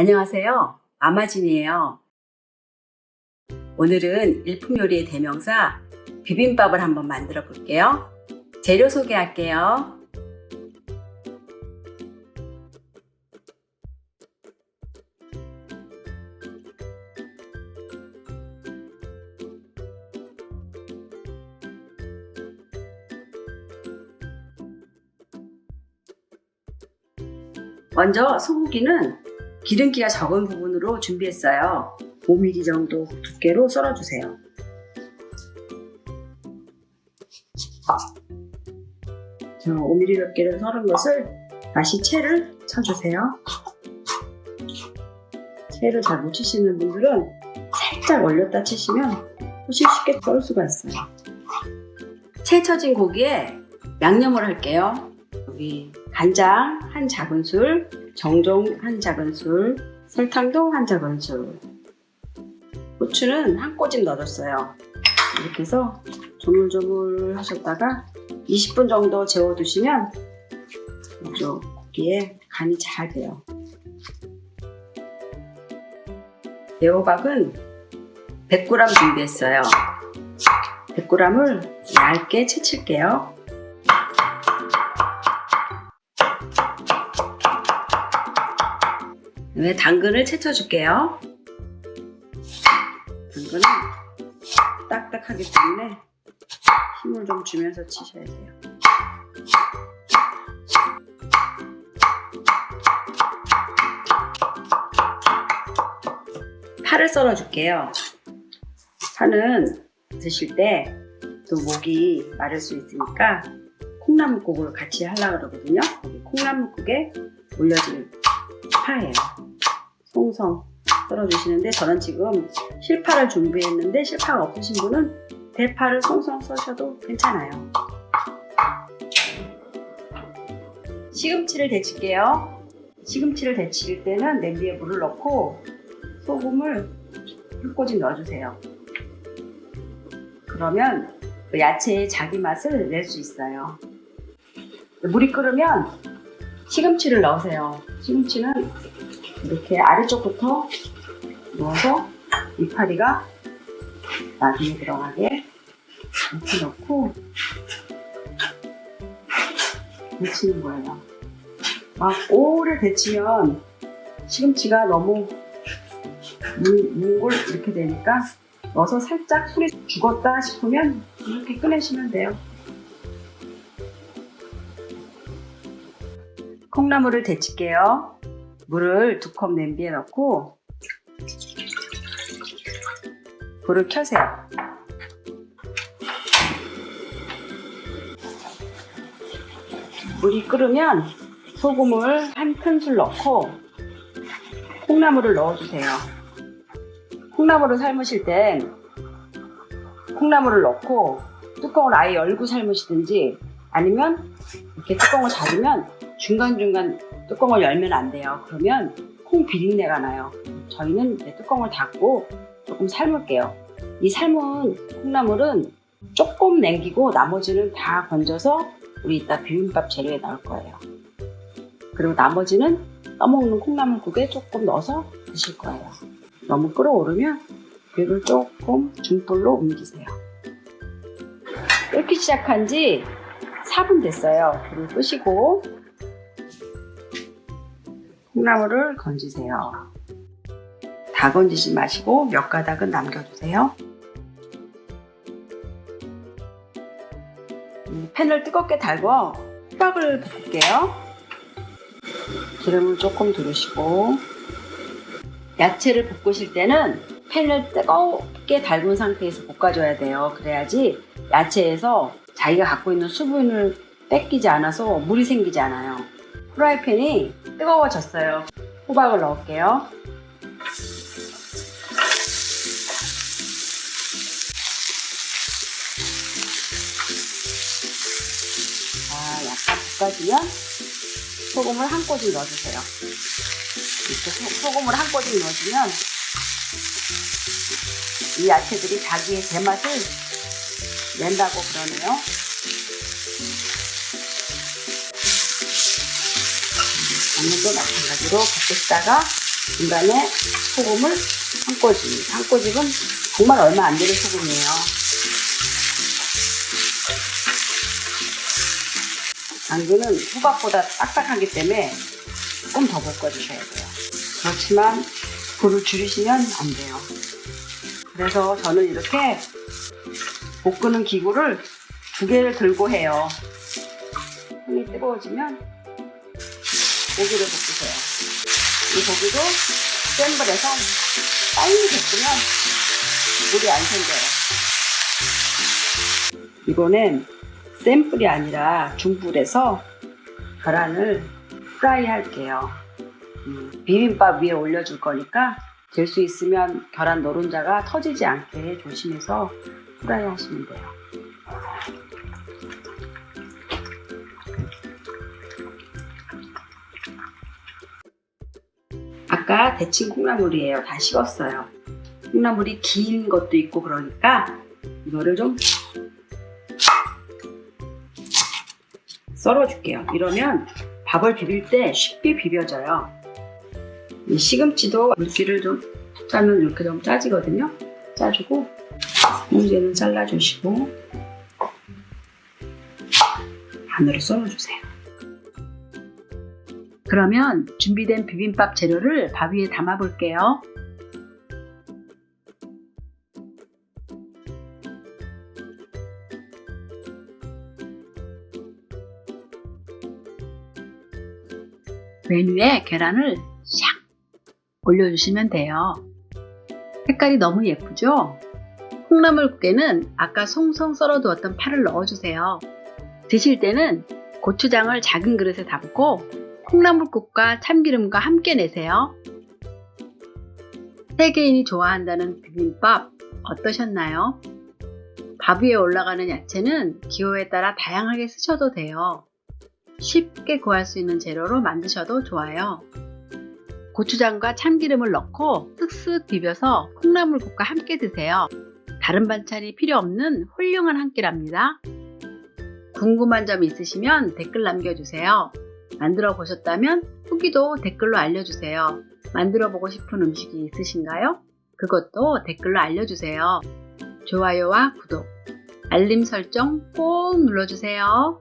안녕하세요. 아마진이에요. 오늘은 일품 요리의 대명사 비빔밥을 한번 만들어 볼게요. 재료 소개할게요. 먼저 소고기는 기름기가 적은 부분으로 준비했어요. 5mm 정도 두께로 썰어주세요. 자, 5mm 두께로 썰은 것을 다시 채를 쳐주세요. 채를 잘 못 치시는 분들은 살짝 올렸다 치시면 훨씬 쉽게 썰 수가 있어요. 채 쳐진 고기에 양념을 할게요. 여기 간장 한 작은술, 정종 한 작은술, 설탕도 한 작은술, 후추는 한 꼬집 넣어줬어요. 이렇게 해서 조물조물 하셨다가 20분 정도 재워두시면 아주 고기에 간이 잘 돼요. 애호박은 100g 준비했어요. 100g을 얇게 채칠게요. 네, 당근을 채쳐줄게요. 당근은 딱딱하기 때문에 힘을 좀 주면서 치셔야 돼요. 파를 썰어줄게요. 파는 드실 때 또 목이 마를 수 있으니까 콩나물국을 같이 하려고 그러거든요. 콩나물국에 올려줄 파예요. 송송 썰어주시는데 저는 지금 실파를 준비했는데 실파가 없으신 분은 대파를 송송 써셔도 괜찮아요. 시금치를 데칠게요. 시금치를 데칠 때는 냄비에 물을 넣고 소금을 한 꼬집 넣어주세요. 그러면 그 야채의 자기 맛을 낼 수 있어요. 물이 끓으면 시금치를 넣으세요. 시금치는 이렇게 아래쪽부터 넣어서 이파리가 나중에 들어가게 이렇게 넣고 데치는 거예요. 막 오래 데치면 시금치가 너무 물, 물 이렇게 되니까 넣어서 살짝 술이 죽었다 싶으면 이렇게 꺼내시면 돼요. 콩나물을 데칠게요. 물을 두 컵 냄비에 넣고 불을 켜세요. 물이 끓으면 소금을 한 큰술 넣고 콩나물을 넣어주세요. 콩나물을 삶으실 땐 콩나물을 넣고 뚜껑을 아예 열고 삶으시든지 아니면 이렇게 뚜껑을 닫으면 중간중간 뚜껑을 열면 안 돼요. 그러면 콩 비린내가 나요. 저희는 뚜껑을 닫고 조금 삶을게요. 이 삶은 콩나물은 조금 남기고 나머지는 다 건져서 우리 이따 비빔밥 재료에 넣을 거예요. 그리고 나머지는 떠먹는 콩나물국에 조금 넣어서 드실 거예요. 너무 끓어오르면 불을 조금 중불로 옮기세요. 끓기 시작한 지 4분 됐어요. 불을 끄시고 콩나물을 건지세요. 다 건지지 마시고 몇 가닥은 남겨두세요. 음, 팬을 뜨겁게 달궈 호박을 볶을게요. 기름을 조금 두르시고 야채를 볶으실 때는 팬을 뜨겁게 달군 상태에서 볶아줘야 돼요. 그래야지 야채에서 자기가 갖고 있는 수분을 뺏기지 않아서 물이 생기지 않아요. 프라이팬이 뜨거워졌어요. 호박을 넣을게요. 자, 약간 볶아지면 소금을 한 꼬집 넣어주세요. 이렇게 소- 소금을 한 꼬집 넣어주면 이 야채들이 자기의 제맛을 낸다고 그러네요. 당면도 마찬가지로 볶으시다가 중간에 소금을 한 꼬집. 한 꼬집은 정말 얼마 안 되는 소금이에요. 당근은 호박보다 딱딱하기 때문에 조금 더 볶아주셔야 돼요. 그렇지만 불을 줄이시면 안 돼요. 그래서 저는 이렇게 볶는 기구를 두 개를 들고 해요. 손이 뜨거워지면 고기를 볶으세요. 이 고기도 센 불에서 빨리 볶으면 물이 안 생겨요. 이거는 센 불이 아니라 중불에서 계란을 프라이 할게요. 음, 비빔밥 위에 올려줄 거니까 될 수 있으면 계란 노른자가 터지지 않게 조심해서 프라이 하시면 돼요. 아까 데친 콩나물이에요. 다 식었어요. 콩나물이 긴 것도 있고 그러니까 이거를 좀 썰어줄게요. 이러면 밥을 비빌 때 쉽게 비벼져요. 이 시금치도 물기를 좀 짜면 이렇게 좀 짜지거든요. 짜주고 문제는 잘라주시고 반으로 썰어주세요. 그러면 준비된 비빔밥 재료를 밥 위에 담아 볼게요. 맨 위에 계란을 샥 올려주시면 돼요. 색깔이 너무 예쁘죠? 콩나물국에는 아까 송송 썰어두었던 파를 넣어주세요. 드실 때는 고추장을 작은 그릇에 담고 콩나물국과 참기름과 함께 내세요. 세계인이 좋아한다는 비빔밥 어떠셨나요? 밥 위에 올라가는 야채는 기호에 따라 다양하게 쓰셔도 돼요. 쉽게 구할 수 있는 재료로 만드셔도 좋아요. 고추장과 참기름을 넣고 쓱쓱 비벼서 콩나물국과 함께 드세요. 다른 반찬이 필요 없는 훌륭한 한 끼랍니다. 궁금한 점 있으시면 댓글 남겨주세요. 만들어 보셨다면 후기도 댓글로 알려주세요. 만들어 보고 싶은 음식이 있으신가요? 그것도 댓글로 알려주세요. 좋아요와 구독, 알림 설정 꼭 눌러주세요.